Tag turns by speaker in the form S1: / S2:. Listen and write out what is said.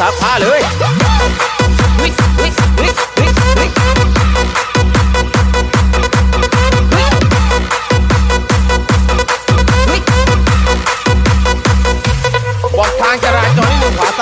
S1: สากผ้าเลยบอกทางจราจรให้เลี้ยวขวา